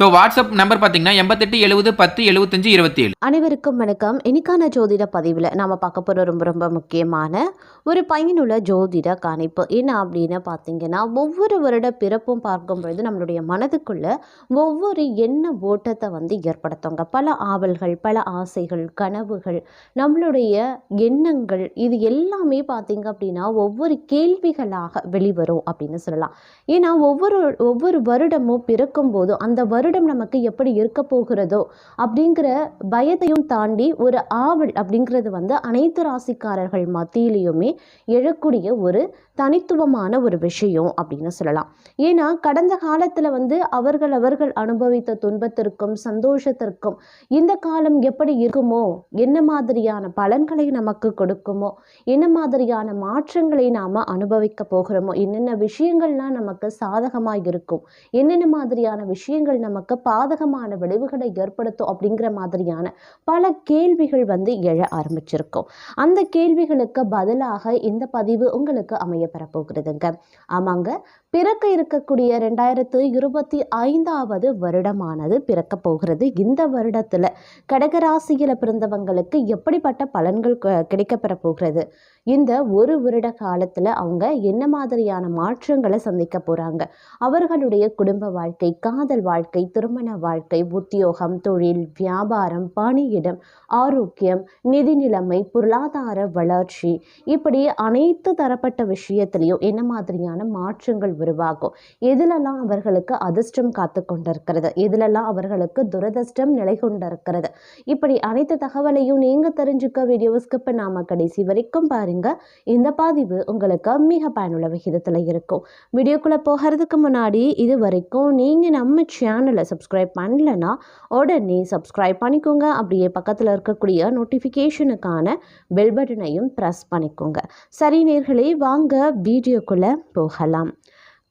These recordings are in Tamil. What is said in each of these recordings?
ஸோ வாட்ஸ்அப் நம்பர் பார்த்தீங்கன்னா எண்பத்தெட்டு எழுபது பத்து எழுபத்தஞ்சு இருபத்தி ஏழு அனைவருக்கும் வணக்கம். இன்னைக்கான ஜோதிட பதிவில் நாம் பார்க்க போகிற ரொம்ப ரொம்ப முக்கியமான ஒரு பயனுள்ள ஜோதிட கணிப்பு என்ன அப்படின்னு பார்த்தீங்கன்னா ஒவ்வொரு வருட பிறப்பும் பார்க்கும் பொழுது நம்மளுடைய மனதுக்குள்ள ஒவ்வொரு எண்ண ஓட்டத்தை வந்து ஏற்படுத்துவாங்க பல ஆவல்கள் பல ஆசைகள் கனவுகள் நம்மளுடைய எண்ணங்கள் இது எல்லாமே பார்த்தீங்க அப்படின்னா ஒவ்வொரு கேள்விகளாக வெளிவரும் அப்படின்னு சொல்லலாம். ஏன்னா ஒவ்வொரு ஒவ்வொரு வருடமும் பிறக்கும்போது அந்த வருடம் நமக்கு எப்படி இருக்க போகிறதோ அப்படிங்கிற பயத்தையும் தாண்டி ஒரு ஆவல் அப்படிங்கிறது வந்து அனைத்து ராசிக்காரர்கள் மத்தியிலையுமே எழக்கூடிய ஒரு தனித்துவமான ஒரு விஷயம் அப்படின்னு சொல்லலாம். ஏன்னா கடந்த காலத்தில் வந்து அவர்கள் அவர்கள் அனுபவித்த துன்பத்திற்கும் சந்தோஷத்திற்கும் இந்த காலம் எப்படி இருக்குமோ என்ன மாதிரியான பலன்களை நமக்கு கொடுக்குமோ என்ன மாதிரியான மாற்றங்களை நாம் அனுபவிக்க போகிறோமோ என்னென்ன விஷயங்கள்லாம் நமக்கு சாதகமாக இருக்கும் என்னென்ன மாதிரியான விஷயங்கள் நமக்கு பாதகமான விளைவுகளை ஏற்படுத்தும் அப்படிங்கிற மாதிரியான பல கேள்விகள் வந்து எழ ஆரம்பிச்சிருக்கும். அந்த கேள்விகளுக்கு பதிலாக இந்த பதிவு உங்களுக்கு அமைய பெறப்போகிறதுங்க ஆமாங்க. பிறக்க இருக்கக்கூடிய ரெண்டாயிரத்து இருபத்தி ஐந்தாவது வருடமானது பிறக்க போகிறது. இந்த வருடத்தில் கடகராசியில் பிறந்தவங்களுக்கு எப்படிப்பட்ட பலன்கள் க- கிடைக்கப்பெற போகிறது? இந்த ஒரு வருட காலத்தில் அவங்க என்ன மாதிரியான மாற்றங்களை சந்திக்க போகிறாங்க அவர்களுடைய குடும்ப வாழ்க்கை காதல் வாழ்க்கை திருமண வாழ்க்கை உத்தியோகம் தொழில் வியாபாரம் பணியிடம் ஆரோக்கியம் நிதி நிலைமை பொருளாதார வளர்ச்சி இப்படி அனைத்து தரப்பட்ட விஷயத்திலையும் என்ன மாதிரியான மாற்றங்கள் உருவாகும். எதிலெல்லாம் அவர்களுக்கு அதிர்ஷ்டம் காத்து கொண்டிருக்கிறது? எதிலெல்லாம் அவர்களுக்கு துரதிர்ஷ்டம் நிலை கொண்டிருக்கிறது? இப்படி அனைத்து தகவலையும் நீங்கள் தெரிஞ்சுக்க வீடியோ இப்போ நாம கடைசி வரைக்கும் பாருங்க. இந்த பதிவு உங்களுக்கு மிக பயனுள்ள விகிதத்தில் இருக்கும். வீடியோக்குள்ளே போகிறதுக்கு முன்னாடி இது வரைக்கும் நீங்கள் நம்ம சேனலை சப்ஸ்கிரைப் பண்ணலன்னா உடனே சப்ஸ்கிரைப் பண்ணிக்கோங்க. அப்படியே பக்கத்தில் இருக்கக்கூடிய நோட்டிஃபிகேஷனுக்கான பெல் பட்டனையும் ப்ரெஸ் பண்ணிக்கோங்க. சரி நேர்களே வாங்க வீடியோக்குள்ளே போகலாம்.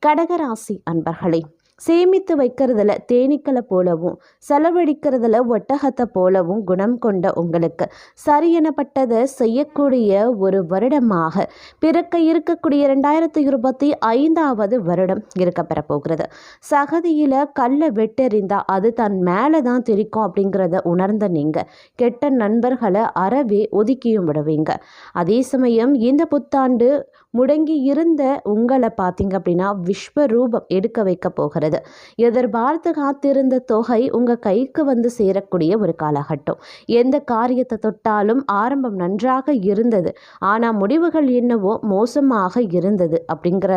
கடகராசி அன்பர்களே சேமித்து வைக்கிறதுல தேனீக்களை போலவும் செலவழிக்கிறதுல ஒட்டகத்தை போலவும் குணம் கொண்ட உங்களுக்கு சரியெனப்பட்டதை செய்யக்கூடிய ஒரு வருடமாக பிறக்க இருக்கக்கூடிய ரெண்டாயிரத்தி இருபத்தி ஐந்தாவது வருடம் இருக்க பெறப்போகிறது சகதியில் கல்லை வெட்டெறிந்தால் அது தன் மேலே தான் தெரிக்கும் அப்படிங்கிறத உணர்ந்த நீங்கள் கெட்ட நண்பர்களை அறவே ஒதுக்கியும் விடுவீங்க. அதே சமயம் இந்த புத்தாண்டு முடங்கி இருந்த உங்களை பார்த்தீங்க அப்படின்னா விஸ்வரூபம் எடுக்க வைக்க போகிறது. எதிர்பார்த்து காத்திருந்த தொகை உங்கள் கைக்கு வந்து சேரக்கூடிய ஒரு காலகட்டம். எந்த காரியத்தை தொட்டாலும் ஆரம்பம் நன்றாக இருந்தது. ஆனால் முடிவுகள் என்னவோ மோசமாக இருந்தது அப்படிங்கிற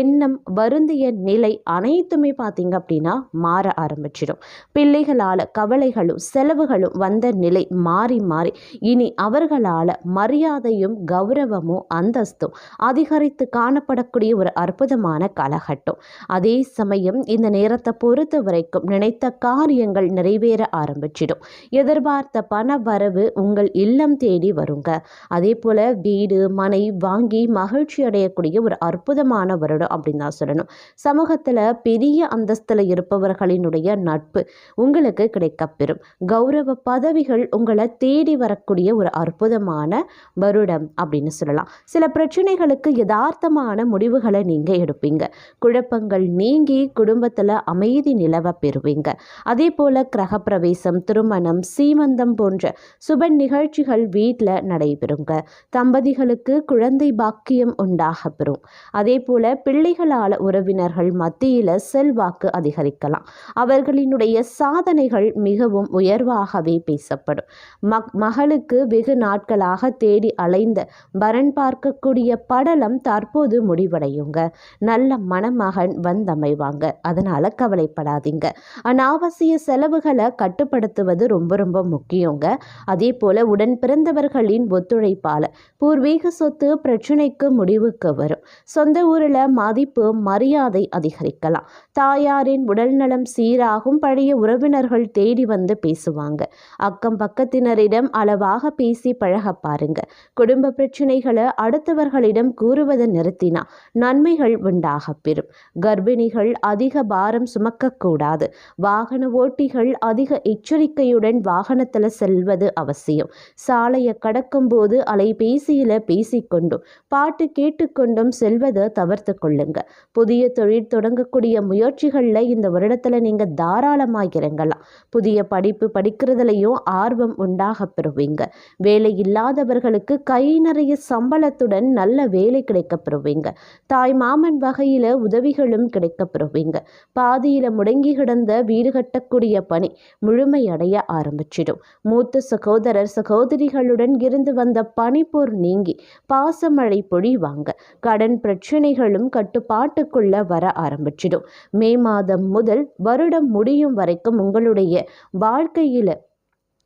எண்ணம் வருந்திய நிலை அனைத்துமே பார்த்தீங்க அப்படின்னா மாற ஆரம்பிச்சிடும். பிள்ளைகளால் கவலைகளும் செலவுகளும் வந்த நிலை மாறி மாறி. இனி அவர்களால் மரியாதையும் கௌரவமும் அந்தஸ்தும் அதிகரித்து காணப்படக்கூடிய ஒரு அற்புதமான காலகட்டம். அதே சமயம் இந்த நேரத்தை பொறுத்த வரைக்கும் நினைத்த காரியங்கள் நிறைவேற ஆரம்பிச்சிடும். எதிர்பார்த்த பண வரவு உங்கள் இல்லம் தேடி வருங்க. அதே போல் வீடு மனை வாங்கி மகிழ்ச்சி அடையக்கூடிய ஒரு அற்புதமான வருடம் அப்படின்னு தான் சொல்லணும். சமூகத்தில் பெரிய அந்தஸ்தில் இருப்பவர்களினுடைய நட்பு உங்களுக்கு கிடைக்கப்பெறும். கௌரவ பதவிகள் உங்களை தேடி வரக்கூடிய ஒரு அற்புதமான வருடம் அப்படின்னு சொல்லலாம். சில பிரச்சனைகளுக்கு யதார்த்தமான முடிவுகளை நீங்கள் எடுப்பீங்க. குழப்பங்கள் நீங்கி குடும்பத்தில் அமைதி நிலவ பெறுவீங்க. அதே போல் கிரகப்பிரவேசம் திருமணம் சீமந்தம் போன்ற சுப நிகழ்ச்சிகள் வீட்டில் நடைபெறுங்க. தம்பதிகளுக்கு குழந்தை பாக்கியம் உண்டாக பெறும் அதே போல் பிள்ளைகளால் உறவினர்கள் மத்தியில் செல்வாக்கு அதிகரிக்கலாம். அவர்களினுடைய சாதனைகள் மிகவும் உயர்வாகவே பேசப்படும். மக் மகளுக்கு வெகு நாட்களாக தேடி அலைந்த வரன் பார்க்கக்கூடிய படலம் தற்போது முடிவடையுங்க. நல்ல மணமகன் வந்தமைவாங்க. அதனால கவலைப்படாதீங்க. அனாவசிய செலவுகளை கட்டுப்படுத்துவது ரொம்ப ரொம்ப முக்கியங்க. அதே போல உடன் பிறந்தவர்களின் ஒத்துழைப்பால் பூர்வீக சொத்து பிரச்சனைக்கு முடிவுக்கு வரும். சொந்த ஊரில் மதிப்பு மரியாதை அதிகரிக்கலாம். தாயாரின் உடல்நலம் சீராகும் பழைய உறவினர்கள் தேடி வந்து பேசுவாங்க. அக்கம் பக்கத்தினரிடம் அளவாக பேசி பழக பாருங்க. குடும்ப பிரச்சனைகளை அடுத்தவர்களிடம் கூறுவதை நிறுத்தினா நன்மைகள் உண்டாக பெறும். கர்ப்பிணிகள் அதிக அதிக பாரம் சுமக்கக்கூடாது. வாகன ஓட்டிகள் அதிக எச்சரிக்கையுடன் வாகனத்தில் செல்வது அவசியம். சாலையை கடக்கும்போது அலைபேசியில் பேசிக்கொண்டும் பாட்டு கேட்டுக்கொண்டும் செல்வதை தவிர்த்து கொள்ளுங்க. புதிய தொழில் தொடங்கக்கூடிய முயற்சிகளில் இந்த வருடத்தில் நீங்கள் தாராளமாக இறங்கலாம். புதிய படிப்பு படிக்கிறதுலையும் ஆர்வம் உண்டாக பெறுவீங்க. வேலை இல்லாதவர்களுக்கு கை நிறைய சம்பளத்துடன் நல்ல வேலை கிடைக்க பெறுவீங்க. தாய் மாமன் வகையில் உதவிகளும் கிடைக்க பெறுவீங்க. பாதியில் முடங்கி கிடந்த வீடு கட்டக்கூடிய பணி முழுமையடைய ஆரம்பிச்சிடும். மூத்த சகோதரர் சகோதரிகளுடன் இருந்து வந்த பனிப்போர் நீங்கி பாசமழை பொழிவாங்க. கடன் பிரச்சனைகளும் கட்டுப்பாட்டுக்குள்ள வர ஆரம்பிச்சிடும். மே மாதம் முதல் வருடம் முடியும் வரைக்கும் உங்களுடைய வாழ்க்கையில்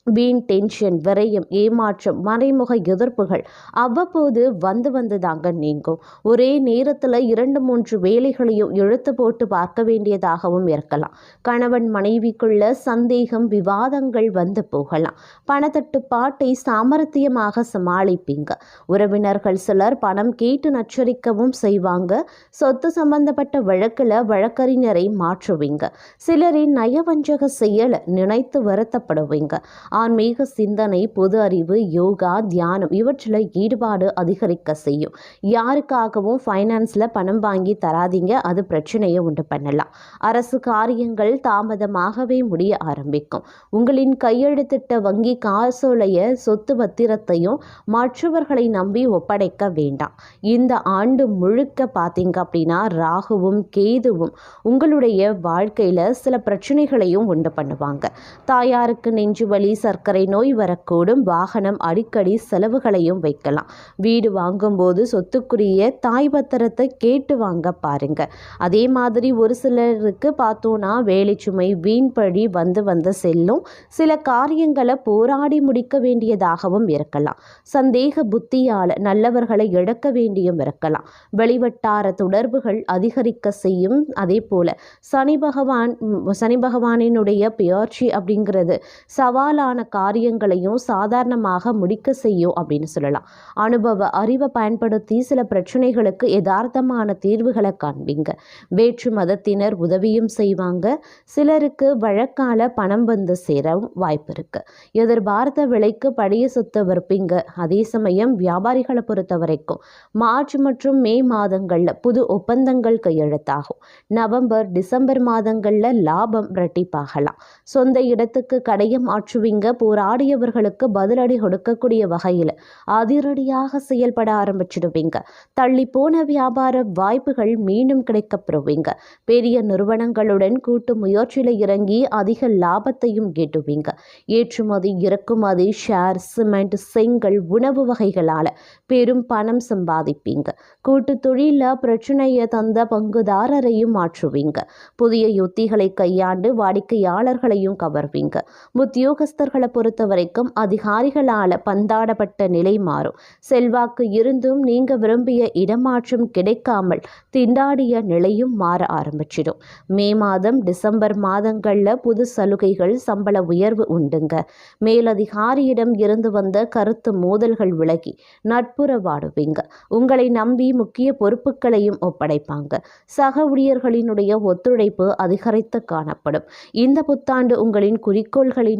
வீண் டென்ஷன் விரயம் ஏமாற்றம் மறைமுக எதிர்ப்புகள் அவ்வப்போது வந்து வந்து தாங்க நீங்கும். ஒரே நேரத்தில் இரண்டு மூன்று வேலைகளையும் இழுத்து போட்டு பார்க்க வேண்டியதாகவும் இருக்கலாம். கணவன் மனைவிக்குள்ள சந்தேகம் விவாதங்கள் வந்து போகலாம். பணத்தட்டுப்பாட்டை சாமர்த்தியமாக சமாளிப்பீங்க. உறவினர்கள் சிலர் பணம் கேட்டு நச்சரிக்கவும் செய்வாங்க. சொத்து சம்பந்தப்பட்ட வழக்கில் வழக்கறிஞரை மாற்றுவீங்க. சிலரின் நயவஞ்சக செயலை நினைத்து வருத்தப்படுவீங்க. ஆன்மீக சிந்தனை பொது அறிவு யோகா தியானம் இவற்றில் ஈடுபாடு அதிகரிக்க செய்யும். யாருக்காகவும் ஃபைனான்ஸில் பணம் வாங்கி தராதீங்க. அது பிரச்சனையை உண்டு பண்ணலாம். அரசு காரியங்கள் தாமதமாகவே முடிய ஆரம்பிக்கும். உங்களின் கையெழுத்திட்ட வங்கி காசோலைய சொத்து பத்திரத்தையும் மற்றவர்களை நம்பி ஒப்படைக்க வேண்டாம். இந்த ஆண்டு முழுக்க பார்த்தீங்க அப்படின்னா ராகுவும் கேதுவும் உங்களுடைய வாழ்க்கையில் சில பிரச்சனைகளையும் உண்டு பண்ணுவாங்க. தாயாருக்கு நெஞ்சு வலி சர்க்கரை நோய் வரக்கூடும். வாகனம் அடிக்கடி செலவுகளையும் வைக்கலாம். வீடு வாங்கும்போது சொத்துக்குரிய தாய் பத்திரத்தை கேட்டு வாங்க பாருங்க. அதே மாதிரி ஒரு சிலருக்கு பார்த்தோன்னா வேலை சுமை வீண் பழி வந்து வந்து செல்லும். சில காரியங்களை போராடி முடிக்க வேண்டியதாகவும் இருக்கலாம். சந்தேக புத்தியால் நல்லவர்களை இழக்க வேண்டியும் இருக்கலாம். வெளிவட்டார தொடர்புகள் அதிகரிக்க செய்யும். அதே போல சனி பகவான் சனி பகவானினுடைய பெயர்ச்சி அப்படிங்கிறது சவாலான காரியங்களையும் சாதாரணமாக முடிக்க செய்யும் அப்படின்னு சொல்லலாம். அனுபவ அறிவை பயன்படுத்தி சில பிரச்சனைகளுக்கு யதார்த்தமான தீர்வுகளை காண்பீங்க. வேற்று மதத்தினர் உதவியும் செய்வாங்க. சிலருக்கு வழக்கால பணம் வந்து சேரவும் வாய்ப்பு இருக்கு. எதிர்பார்த்த விலைக்கு பழைய சொத்தை விற்பீங்க. அதே சமயம் வியாபாரிகளை பொறுத்த வரைக்கும் மார்ச் மற்றும் மே மாதங்களில் புது ஒப்பந்தங்கள் கையெழுத்தாகும். நவம்பர் டிசம்பர் மாதங்களில் லாபம் இரட்டிப்பாகலாம். சொந்த இடத்துக்கு கடையை மாற்றுவீங்க. போராடியவர்களுக்கு பதிலடி கொடுக்கக்கூடிய வகையில் அதிரடியாக செயல்பட ஆரம்பிச்சிடுவீங்க. தள்ளி போன வியாபார வாய்ப்புகள் மீண்டும் கிடைக்கப்பெறுவீங்க. பெரிய நிறுவனங்களுடன் கூட்டு முயற்சியில் இறங்கி அதிக லாபத்தையும் கேட்டுவீங்க ஏற்றுமதி இறக்குமதி ஷேர் சிமெண்ட் செங்கல் உணவு வகைகளால் பெரும் பணம் சம்பாதிப்பீங்க. கூட்டு தொழிலில் பிரச்சனையை தந்த பங்குதாரரையும் மாற்றுவீங்க. புதிய யுத்திகளை கையாண்டு வாடிக்கையாளர்களையும் கவர்வீங்க. உத்தியோகஸ்தர்கள் பொறுத்த வரைக்கும் அதிகாரிகளால் பந்தாடப்பட்ட நிலை மாறும். செல்வாக்கு இருந்தும் நீங்க விரும்பிய இடமாற்றம் கிடைக்காமல் திண்டாடிய நிலையும் மாற ஆரம்பிச்சிடும். மே மாதம் டிசம்பர் மாதங்களில் புது சலுகைகள் சம்பள உயர்வு உண்டுங்க. மேலதிகாரியிடம் இருந்து வந்த கருத்து மோதல்கள் விலகி நட்புறவாடுவீங்க. உங்களை நம்பி முக்கிய பொறுப்புகளையும் ஒப்படைப்பாங்க. சக ஊழியர்களினுடைய ஒத்துழைப்பு அதிகரித்து காணப்படும். இந்த புத்தாண்டு உங்களின் குறிக்கோள்களை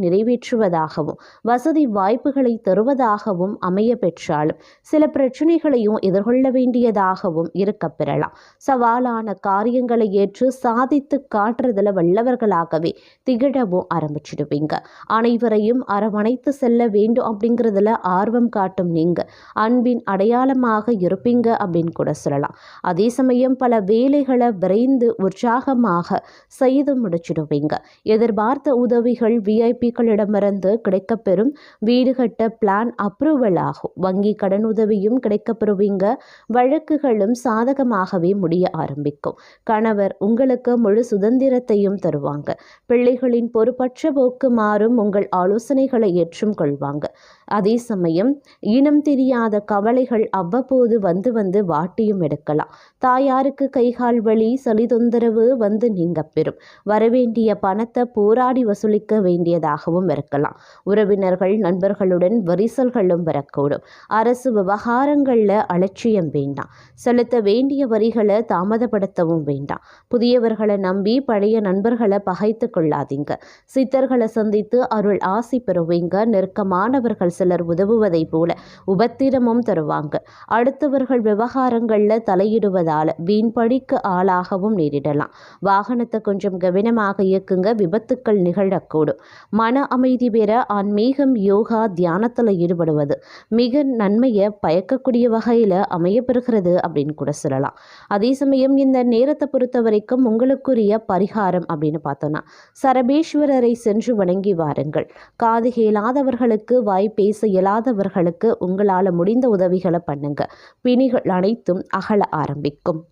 மாற்றுவதாகவும் வசதி வாய்ப்புகளை தருவதாகவும் அமைய பெற்றாலும் சில பிரச்சனைகளையும் எதிர்கொள்ள வேண்டியதாகவும் இருக்க பெறலாம். சவாலான காரியங்களை ஏற்று சாதித்து காட்டுறதுல வல்லவர்களாகவே திகழவும் ஆரம்பிச்சிடுவீங்க. அனைவரையும் அரவணைத்து செல்ல வேண்டும் அப்படிங்கிறதுல ஆர்வம் காட்டும் நீங்க. அன்பின் அடையாளமாக இருப்பீங்க அப்படின்னு கூட சொல்லலாம். அதே சமயம் பல வேலைகளை விரைந்து உற்சாகமாக செய்து முடிச்சிடுவீங்க. எதிர்பார்த்த உதவிகள் விஐபிகளிடமிருந்து கிடைக்கப்பெறும் வீடு கட்ட பிளான் அப்ரூவல் ஆகும். வங்கி கடன் உதவியும் கிடைக்கப்பெறுவீங்க வழக்குகளும் சாதகமாகவே முடிய ஆரம்பிக்கும். கணவர் உங்களுக்கு முழு சுதந்திரத்தையும் தருவாங்க. பிள்ளைகளின் பொறுப்பற்ற போக்கு மாறும். உங்கள் ஆலோசனைகளை ஏற்றும் கொள்வாங்க. அதே சமயம் இனம் தெரியாத கவலைகள் அவ்வப்போது வந்து வந்து வாட்டியும் எடுக்கலாம். தாயாருக்கு கைகால் வலி சளி தொந்தரவு வந்து நீங்க பெறும் வரவேண்டிய பணத்தை போராடி வசூலிக்க வேண்டியதாகவும் இருக்கலாம். இருக்கலாம் உறவினர்கள் நண்பர்களுடன் விரிசல்களும் வரக்கூடும். அரசு விவகாரங்களில் அலட்சியம் வேண்டாம். செலுத்த வேண்டிய வரிகளை தாமதப்படுத்தவும் வேண்டாம். புதியவர்களை நம்பி பழைய நண்பர்களை பகைத்து கொள்ளாதீங்க. சித்தர்களை சந்தித்து அருள் ஆசி பெறுவீங்க. நெருக்கமானவர்கள் சிலர் உதவுவதைப் போல உபத்திரமும் தருவாங்க. அடுத்தவர்கள் விவகாரங்களில் தலையிடுவதால் வீண்படிக்கு ஆளாகவும் நேரிடலாம். வாகனத்தை கொஞ்சம் கவனமாக இயக்குங்க. விபத்துக்கள் நிகழக்கூடும். மன அமைதி அமைதி பெற ஆன்மீகம் யோகா தியானத்தில் ஈடுபடுவது. மிக நன்மையை பயக்கக்கூடிய வகையில் அமையப்பெறுகிறது அப்படின்னு கூட சொல்லலாம். அதே சமயம் இந்த நேரத்தை பொறுத்த வரைக்கும் உங்களுக்குரிய பரிகாரம் அப்படின்னு பார்த்தோன்னா சரபேஸ்வரரை சென்று வணங்கி வாருங்கள். காது கேளாதவர்களுக்கு வாய் பேச இயலாதவர்களுக்கு உங்களால் முடிந்த உதவிகளை பண்ணுங்க. பிணிகள் அனைத்தும் அகல ஆரம்பிக்கும்.